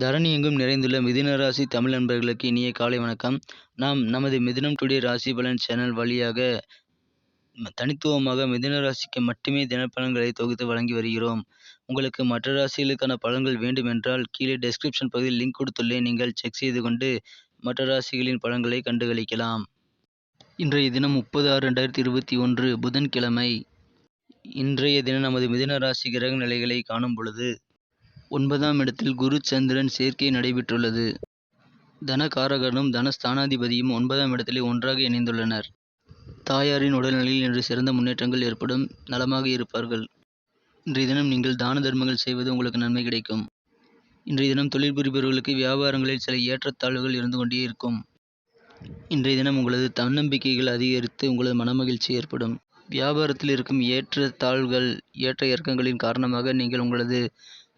தரணி எங்கும் நிறைந்துள்ள மிதுன ராசி தமிழ் நண்பர்களுக்கு இனிய காலை வணக்கம். நாம் நமது மிதுனம் டுடே ராசி பலன் சேனல் வழியாக தனித்துவமாக மிதுன ராசிக்கு மட்டுமே தினப்பலன்களை தொகுத்து வழங்கி வருகிறோம். உங்களுக்கு மற்ற ராசிகளுக்கான பலன்கள் வேண்டுமென்றால் கீழே டெஸ்கிரிப்ஷன் பகுதியில் லிங்க் கொடுத்துள்ளேன். நீங்கள் செக் செய்து கொண்டு மற்ற ராசிகளின் பலன்களை கண்டுகளிக்கலாம். இன்றைய தினம் முப்பது ஆறு ரெண்டாயிரத்தி இருபத்தி ஒன்று புதன்கிழமை. இன்றைய தினம் நமது மிதுன ராசி கிரக நிலைகளை காணும் பொழுது ஒன்பதாம் இடத்தில் குரு சந்திரன் சேர்க்கை நடைபெற்றுள்ளது. தனகாரகனும் தனஸ்தானாதிபதியும் ஒன்பதாம் இடத்திலே ஒன்றாக இணைந்துள்ளனர். தாயாரின் உடல்நிலையில் இன்று சிறந்த முன்னேற்றங்கள் ஏற்படும் நலமாக இருப்பார்கள். இன்றைய தினம் நீங்கள் தான தர்மங்கள் செய்வது உங்களுக்கு நன்மை கிடைக்கும். இன்றைய தினம் தொழில் புரிபவர்களுக்கு வியாபாரங்களில் சில ஏற்றத்தாழ்வுகள் இருந்து கொண்டே இருக்கும். இன்றைய தினம் உங்களது தன்னம்பிக்கைகள் அதிகரித்து உங்களது மனமகிழ்ச்சி ஏற்படும். வியாபாரத்தில் இருக்கும் ஏற்ற தாழ்வுகள் ஏற்ற இறக்கங்களின் காரணமாக நீங்கள் உங்களது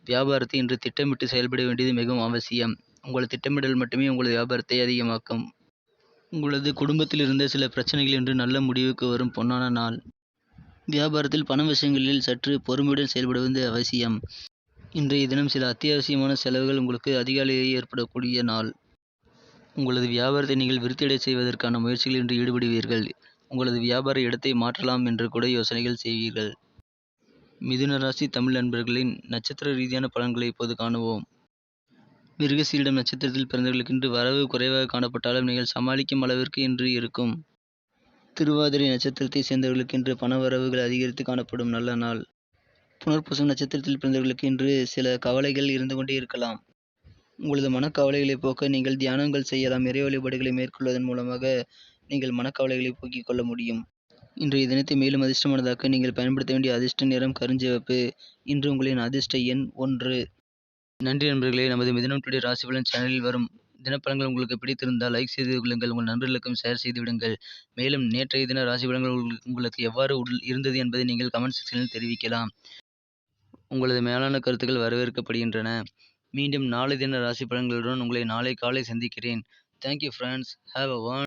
வியாபாரத்தை இன்று திட்டமிட்டு செயல்பட வேண்டியது மிகவும் அவசியம். உங்களது திட்டமிடல் மட்டுமே உங்களது வியாபாரத்தை அதிகமாக்கும். உங்களது குடும்பத்தில் இருந்த சில பிரச்சனைகள் இன்று நல்ல முடிவுக்கு வரும் பொன்னான நாள். வியாபாரத்தில் பண விஷயங்களில் சற்று பொறுமையுடன் செயல்படுவது அவசியம். இன்றைய தினம் சில அத்தியாவசியமான செலவுகள் உங்களுக்கு அதிகாலையே ஏற்படக்கூடிய நாள். உங்களது வியாபாரத்தை நீங்கள் விருத்தியடை செய்வதற்கான முயற்சிகளில் இன்று ஈடுபடுவீர்கள். உங்களது வியாபார இடத்தை மாற்றலாம் என்று கூட யோசனைகள் செய்வீர்கள். மிதுன ராசி தமிழ் நண்பர்களின் நட்சத்திர ரீதியான பலன்களை இப்போது காணுவோம். மிருகசீரிடம் நட்சத்திரத்தில் பிறந்தவர்களுக்கு இன்று வரவு குறைவாக காணப்பட்டாலும் நீங்கள் சமாளிக்கும் அளவிற்கு இன்று இருக்கும். திருவாதிரை நட்சத்திரத்தை சேர்ந்தவர்களுக்கு இன்று பண வரவுகள் அதிகரித்து காணப்படும் நல்ல நாள். புனர்பூசம் நட்சத்திரத்தில் பிறந்தவர்களுக்கு இன்று சில கவலைகள் இருந்து கொண்டே இருக்கலாம். உங்களது மனக்கவலைகளை போக்க நீங்கள் தியானங்கள் செய்யலாம். இறை வழிபாடுகளை மேற்கொள்வதன் மூலமாக நீங்கள் மனக்கவலைகளை போக்கிக் கொள்ள முடியும். இன்றைய தினத்தை மேலும் அதிர்ஷ்டமானதாக்க நீங்கள் பயன்படுத்த வேண்டிய அதிர்ஷ்ட நிறம் கருஞ்சிவப்பு. இன்று உங்களின் அதிர்ஷ்ட எண் ஒன்று. நன்றி நண்பர்களே நமது மிதனம் டுடே ராசி பலன் சேனலில் வரும் தினப்பலன்கள் உங்களுக்கு பிடித்திருந்தால் லைக் செய்து கொள்ளுங்கள் உங்கள் நண்பர்களுக்கும் ஷேர் செய்து விடுங்கள். மேலும் நேற்றைய தின ராசி பலன்கள் உங்களுக்கு- உங்களுக்கு எவ்வாறு உள் இருந்தது என்பதை நீங்கள் கமெண்ட் செக்ஷனில் தெரிவிக்கலாம். உங்களது மேலான கருத்துக்கள் வரவேற்கப்படுகின்றன. மீண்டும் நாளை தின ராசி பலன்களுடன் உங்களை நாளை காலை சந்திக்கிறேன். Thank you friends have a one